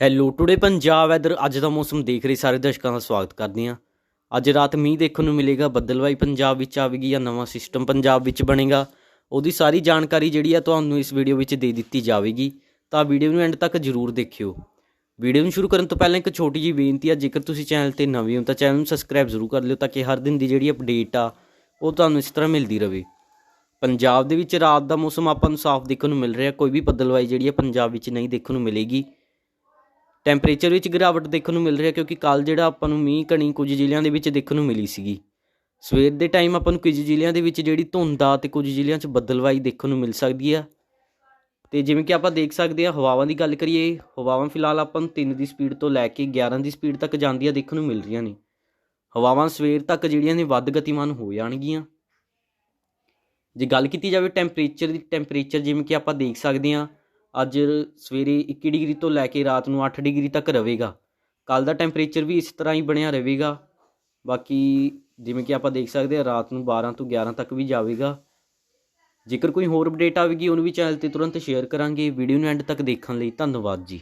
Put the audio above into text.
Hello today Punjab weather ਅੱਜ ਦਾ ਮੌਸਮ ਦੇਖ ਰਹੇ ਸਾਰੇ ਦਰਸ਼ਕਾਂ ਦਾ ਸਵਾਗਤ ਕਰਦੇ ਹਾਂ। ਅੱਜ ਰਾਤ ਮੀਂਹ ਦੇਖਣ ਨੂੰ ਮਿਲੇਗਾ, ਬੱਦਲਵਾਈ ਪੰਜਾਬ ਵਿੱਚ ਆਵੇਗੀ ਜਾਂ ਨਵਾਂ ਸਿਸਟਮ ਪੰਜਾਬ ਵਿੱਚ ਬਣੇਗਾ। ਉਹਦੀ ਸਾਰੀ ਜਾਣਕਾਰੀ ਜਿਹੜੀ ਆ ਤੁਹਾਨੂੰ ਇਸ ਵੀਡੀਓ ਵਿੱਚ ਦੇ ਦਿੱਤੀ ਜਾਵੇਗੀ। ਤਾਂ ਵੀਡੀਓ ਨੂੰ ਐਂਡ ਤੱਕ ਜ਼ਰੂਰ ਦੇਖਿਓ। ਵੀਡੀਓ ਨੂੰ ਸ਼ੁਰੂ ਕਰਨ ਤੋਂ ਪਹਿਲਾਂ ਇੱਕ ਛੋਟੀ ਜਿਹੀ ਬੇਨਤੀ ਆ, ਜੇਕਰ ਤੁਸੀਂ ਚੈਨਲ ਤੇ ਨਵੇਂ ਹੋ ਤਾਂ ਚੈਨਲ ਨੂੰ ਸਬਸਕ੍ਰਾਈਬ ਜ਼ਰੂਰ ਕਰ ਲਿਓ ਤਾਂ ਕਿ ਹਰ ਦਿਨ ਦੀ ਜਿਹੜੀ ਅਪਡੇਟ ਆ, ਉਹ ਤੁਹਾਨੂੰ ਇਸ ਤਰ੍ਹਾਂ ਮਿਲਦੀ ਰਹੇ ਪੰਜਾਬ ਦੇ ਵਿੱਚ ਰਾਤ ਦਾ ਮੌਸਮ ਆਪਾਂ ਨੂੰ ਸਾਫ਼ ਦੇਖਣ ਨੂੰ ਮਿਲ ਰਿਹਾ, ਕੋਈ ਵੀ ਬੱਦਲਵਾਈ ਜਿਹੜੀ ਆ ਪੰਜਾਬ ਵਿੱਚ ਨਹੀਂ ਦੇਖਣ ਨੂੰ ਮਿਲੇਗੀ। ਟੈਂਪਰੇਚਰ ਵਿੱਚ ਗਿਰਾਵਟ ਦੇਖਣ ਨੂੰ ਮਿਲ ਰਿਹਾ ਕਿਉਂਕਿ ਕੱਲ ਜਿਹੜਾ ਆਪਾਂ ਨੂੰ ਮੀਂਹ ਕਣੀ ਕੁਝ ਜ਼ਿਲ੍ਹਿਆਂ ਦੇ ਵਿੱਚ ਦੇਖਣ ਨੂੰ ਮਿਲੀ ਸੀਗੀ। ਸਵੇਰ ਦੇ ਟਾਈਮ ਆਪਾਂ ਨੂੰ ਕੁਝ ਜ਼ਿਲ੍ਹਿਆਂ ਦੇ ਵਿੱਚ ਜਿਹੜੀ ਧੁੰਦ ਆ ਤੇ ਕੁਝ ਜ਼ਿਲ੍ਹਿਆਂ 'ਚ ਬੱਦਲਵਾਈ ਦੇਖਣ ਨੂੰ ਮਿਲ ਸਕਦੀ ਆ। ਤੇ ਜਿਵੇਂ ਕਿ ਆਪਾਂ ਦੇਖ ਸਕਦੇ ਆ, ਹਵਾਵਾਂ ਦੀ ਗੱਲ ਕਰੀਏ, ਹਵਾਵਾਂ ਫਿਲਹਾਲ ਆਪਾਂ ਨੂੰ 3 ਦੀ ਸਪੀਡ ਤੋਂ ਲੈ ਕੇ 11 ਦੀ ਸਪੀਡ ਤੱਕ ਜਾਂਦੀਆਂ ਦੇਖਣ ਨੂੰ ਮਿਲ ਰਹੀਆਂ ਨੇ। ਹਵਾਵਾਂ ਸਵੇਰ ਤੱਕ ਜਿਹੜੀਆਂ ਨੇ ਵੱਧ ਗਤੀਮਾਨ ਹੋ ਜਾਣਗੀਆਂ। ਜੇ ਗੱਲ ਕੀਤੀ ਜਾਵੇ ਟੈਂਪਰੇਚਰ ਦੀ ਟੈਂਪਰੇਚਰ ਜਿਵੇਂ ਕਿ ਆਪਾਂ ਦੇਖ ਸਕਦੇ ਹਾਂ ਅੱਜ ਸਵੇਰੇ 21 ਡਿਗਰੀ ਤੋਂ ਲੈ ਕੇ ਰਾਤ ਨੂੰ 8 ਡਿਗਰੀ ਤੱਕ ਰਹੇਗਾ। ਕੱਲ ਦਾ ਟੈਂਪਰੇਚਰ ਵੀ ਇਸ ਤਰ੍ਹਾਂ ਹੀ ਬਣਿਆ ਰਹੇਗਾ। ਬਾਕੀ ਜਿਵੇਂ ਕਿ ਆਪਾਂ ਦੇਖ ਸਕਦੇ ਹਾਂ, ਰਾਤ ਨੂੰ 12 ਤੋਂ 11 ਤੱਕ ਵੀ ਜਾਵੇਗਾ। ਜੇਕਰ ਕੋਈ ਹੋਰ ਅਪਡੇਟ ਆਵੇਗੀ, ਉਹਨੂੰ ਵੀ ਚੈਨਲ ਤੇ ਤੁਰੰਤ ਸ਼ੇਅਰ ਕਰਾਂਗੇ। ਵੀਡੀਓ ਨੂੰ ਐਂਡ ਤੱਕ ਦੇਖਣ ਲਈ ਧੰਨਵਾਦ ਜੀ।